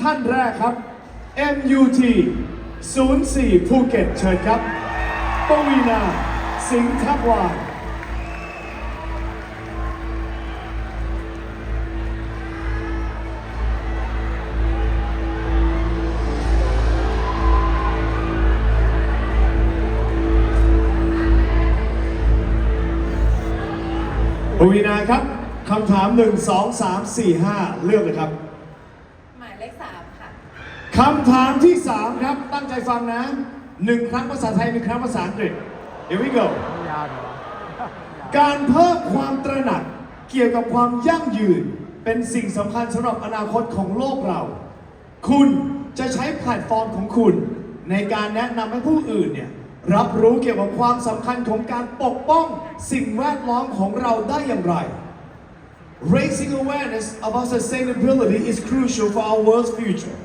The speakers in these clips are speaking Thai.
ท่านแรกครับ MUT 04 ภูเก็ตเชิญครับปวีนา สิงห์ทักวานปวีนาครับคำถาม 1 2 3 4 5 เลือกเลยครับ หมายเลขสามค่ะ คำถามที่ 3 ครับ ตั้งใจฟังนะหนึ่งครั้งภาษาไทยหนึ่งครั้งภาษาอังกฤษ Here we go ยาวเหรอการเพิ่มความตระหนักเกี่ยวกับความยั่งยืน เป็นสิ่งสำคัญสำหรับอนาคตของโลกเรา คุณจะใช้แพลตฟอร์มของคุณ ในการแนะนำให้ผู้อื่นเนี่ยรับรู้เกี่ยวกับความสำคัญของการปกป้องสิ่งแวดล้อมของเราได้อย่างไร Raising awareness about sustainability is crucial for our world's future.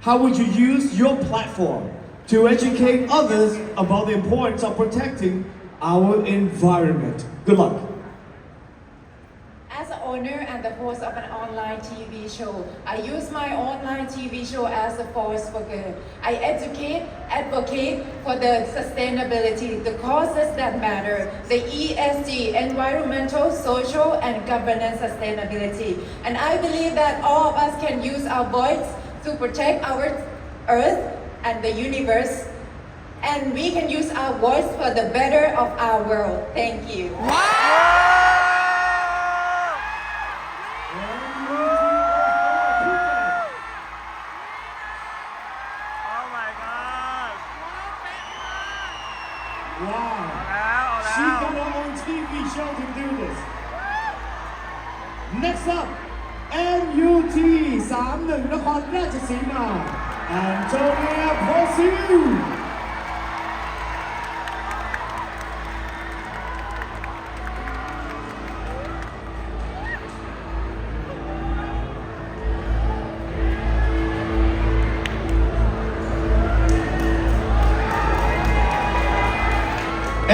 How would you use your platform to educate others about the importance of protecting our environment? Good luck. As an owner and the host of an online TV show, I use my online TV show as a force for good. I educate, advocate for the sustainability, the causes that matter, the ESG, environmental, social, and governance sustainability. And I believe that all of us can use our voice to protect our earth and the universe. And we can use our voice for the better of our world. Thank you. Oh wow. She got her own TV show to do this. Next up, MUT 31นครราชสีมา Antonia Posiu.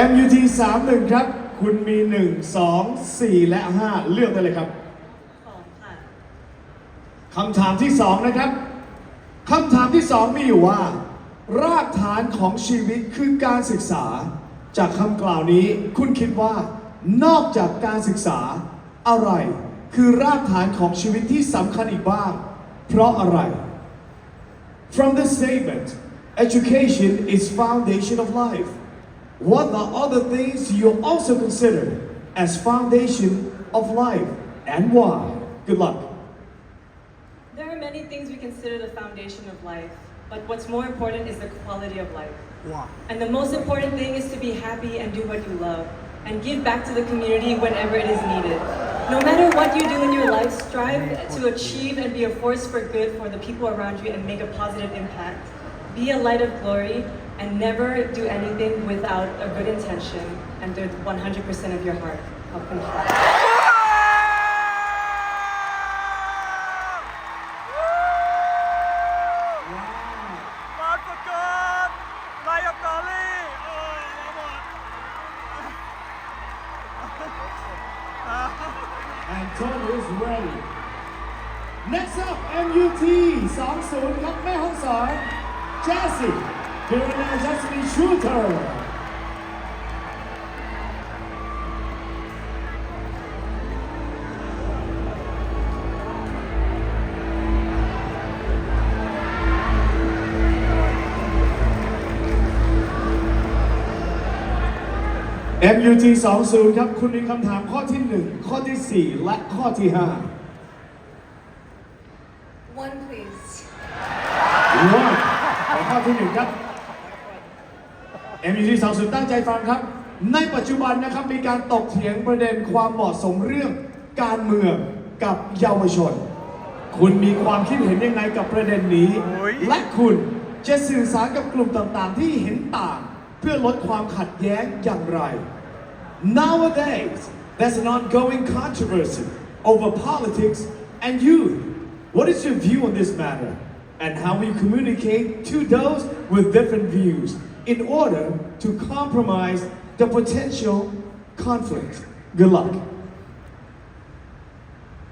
MUT 31ครับ คุณมี1 2 4และ5เลือกได้เลยครับ คำถามที่2นะครับคำถามที่2มีอยู่ว่า รากฐานของชีวิตคือการศึกษา จากคำกล่าวนี้คุณคิดว่า นอกจากการศึกษา อะไร คือรากฐานของชีวิตที่สำคัญอีกบ้าง เพราะอะไร From this statement, education is foundation of life. What are other things you also consider as foundation of life and why? Good luck. Many things we consider the foundation of life, but what's more important is the quality of life. ว้า And the most important thing is to be happy and do what you love, and give back to the community whenever it is needed. No matter what you do in your life, strive to achieve and be a force for good for the people around you and make a positive impact. Be a light of glory and never do anything without a good intention and with 100% of your heart. 2-0ครับแม่ห้องสอนเจสซี่ฟิรินาจัสตินชูเตอร์มูจีสองศูนย์ครับ คุณมีคำถามข้อที่หนึ่งข้อที่สี่และข้อที่ห้า One please ว่าขอข้อที่หนึ่งครับ MUT 20ตั้งใจฟังครับ ในปัจจุบันนะครับมีการตกเถียงประเด็นความเหมาะสมเรื่องการเมืองกับเยาวชน คุณมีความคิดเห็นยังไงกับประเด็นนี้โอ้ยและคุณจะสื่อสารกับกลุ่มต่างๆ ที่เห็นต่าง เพื่อลดความขัดแย้งอย่างไร Nowadays, there's an ongoing controversy over politics and youth. What is your view on this matter? And how we communicate to those with different views in order to compromise the potential conflict? Good luck.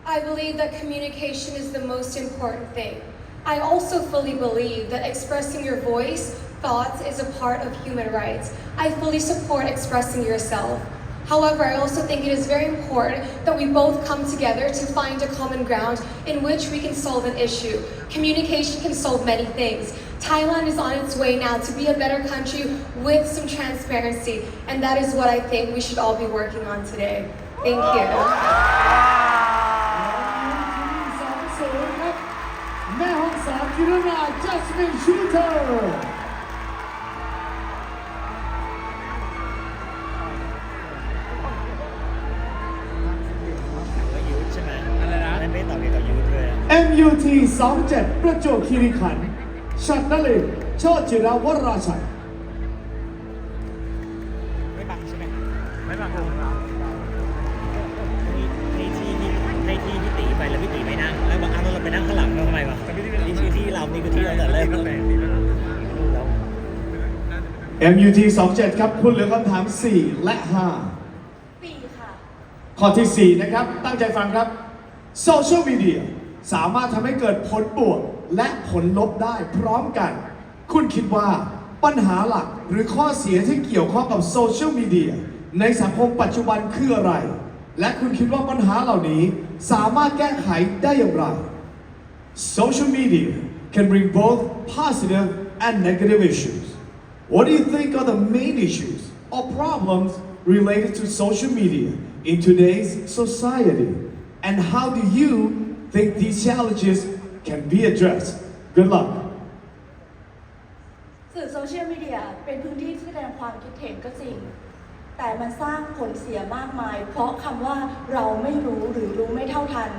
I believe that communication is the most important thing. I also fully believe that expressing your voice, thoughts is a part of human rights. I fully support expressing yourself. However, I also think it is very important that we both come together to find a common ground in which we can solve an issue. Communication can solve many things. Thailand is on its way now to be a better country with some transparency, and that is what I think we should all be working on today. Thank you. 27 ประจวบคีรีขันธ์ชัดนลินทร์โชติจิราวราชัยไม่บังใช่ไหมไม่บังคับในที่ที่ในที่พี่ตีไปแล้วพี่ตีไม่นั่งแล้วบอกอ้าวแล้วเราไปนั่งข้างหลังทำไมวะนี่คือที่เรานี่คือที่เราแต่แรกก็แล้วแปลกดีนะ MUT 27 ครับ คุณเหลือคำถาม 4 และ ปีค่ะ 5 ข้อที่4 นะครับ ตั้งใจฟังครับโซเชียลมีเดีย สามารถทำให้เกิดผลบวกและผลลบได้พร้อมกัน คุณคิดว่าปัญหาหลักหรือข้อเสียที่เกี่ยวข้องกับโซเชียลมีเดียในสังคมปัจจุบันคืออะไร และคุณคิดว่าปัญหาเหล่านี้สามารถแก้ไขได้อย่างไร Social media can bring both positive and negative issues. What do you think are the main issues or problems related to social media in today's society? And how do you think these challenges can be addressed? Good luck. สื่อโซเชียลมีเดียเป็นพื้นที่ที่แสดงความคิดเห็นก็จริง แต่มันสร้างผลเสียมากมาย เพราะคำว่าเราไม่รู้หรือรู้ไม่เท่าทัน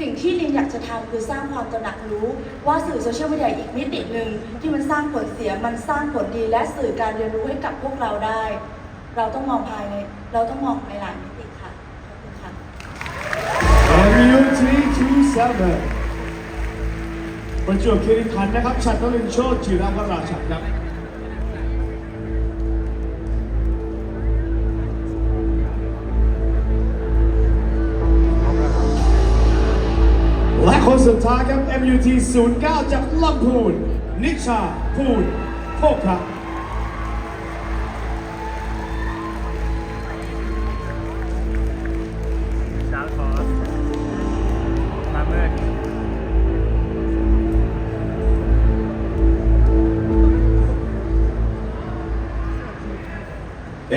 สิ่งที่ลินอยากจะทำคือสร้างความตระหนักรู้ ว่าสื่อโซเชียลมีเดียอีกมิติหนึ่งที่มันสร้างผลเสียมันสร้างผลดีและสื่อการเรียนรู้ให้กับพวกเราได้ เราต้องมองภายในเราต้องมองในหลายมิ 27ประจวบคีรีขันธ์นะครับ ชัดนลินโชติจิราวราชันครับและคนสุดท้ายครับ MUT 09 จากลำพูน นิชาพูนโภคครับ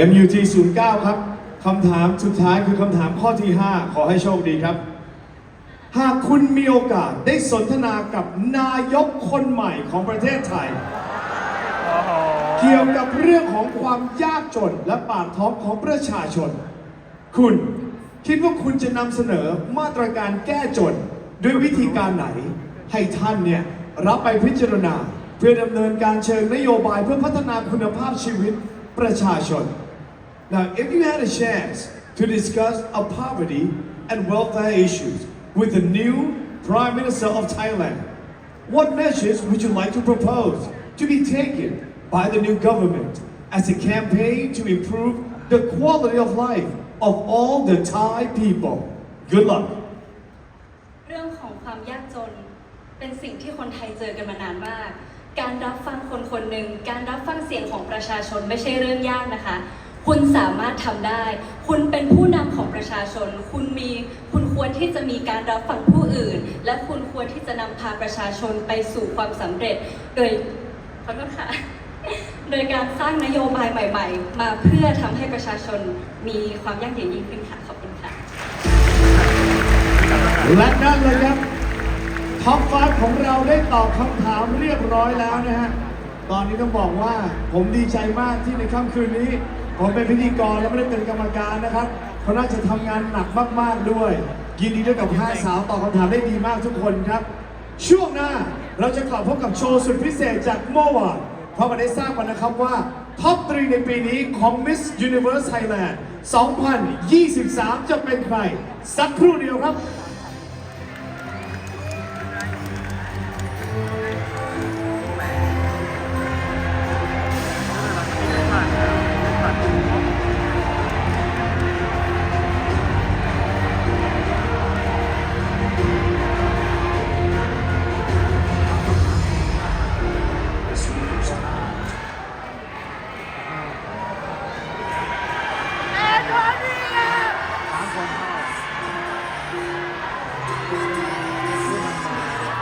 MUT 09ครับคำถามสุดท้ายคือคำถามข้อที่ 5 ขอให้โชคดีครับ หากคุณมีโอกาสได้สนทนากับนายกคนใหม่ของประเทศไทย เกี่ยวกับเรื่องของความยากจนและปากท้องของประชาชน คุณคิดว่าคุณจะนำเสนอมาตรการแก้จนด้วยวิธีการไหน ให้ท่านเนี่ยรับไปพิจารณา เพื่อดำเนินการเชิงนโยบายเพื่อพัฒนาคุณภาพชีวิตประชาชน Now, if you had a chance to discuss our poverty and welfare issues with the new Prime Minister of Thailand, what measures would you like to propose to be taken by the new government as a campaign to improve the quality of life of all the Thai people? Good luck. เรื่องของความยากจนเป็นสิ่งที่คนไทยเจอกันมานานมาก การรับฟังคนคนหนึ่ง การรับฟังเสียงของประชาชนไม่ใช่เรื่องยากนะคะ คุณสามารถทำได้ คุณเป็นผู้นำของประชาชน คุณมีคุณควรที่จะมีการรับฟังผู้อื่น และคุณควรที่จะนำพาประชาชนไปสู่ความสำเร็จ โดยขอโทษค่ะโดยการสร้างนโยบายใหม่ ๆ มาเพื่อทำให้ประชาชนมีความยั่งยืนยิ่งขึ้นค่ะขอบคุณค่ะและนั่นเลยครับท็อป5ของเราได้ตอบคำถามเรียบร้อยแล้วนะฮะ ตอนนี้ต้องบอกว่าผมดีใจมากที่ในค่ำคืนนี้ ผมเป็นพิธีกรและไม่ได้เป็นกรรมการนะครับเขาน่าจะทำงานหนักมากๆด้วย ยินดีด้วยกับห้าสาวตอบคำถามได้ดีมากทุกคนครับ ช่วงหน้าเราจะกลับพบกับโชว์สุดพิเศษจากเมื่อวานเพราะมันได้ทราบกันนะครับว่าท็อป3ในปีนี้ของ Miss Universe Thailand 2023 จะเป็นใคร สักครู่เดียวครับ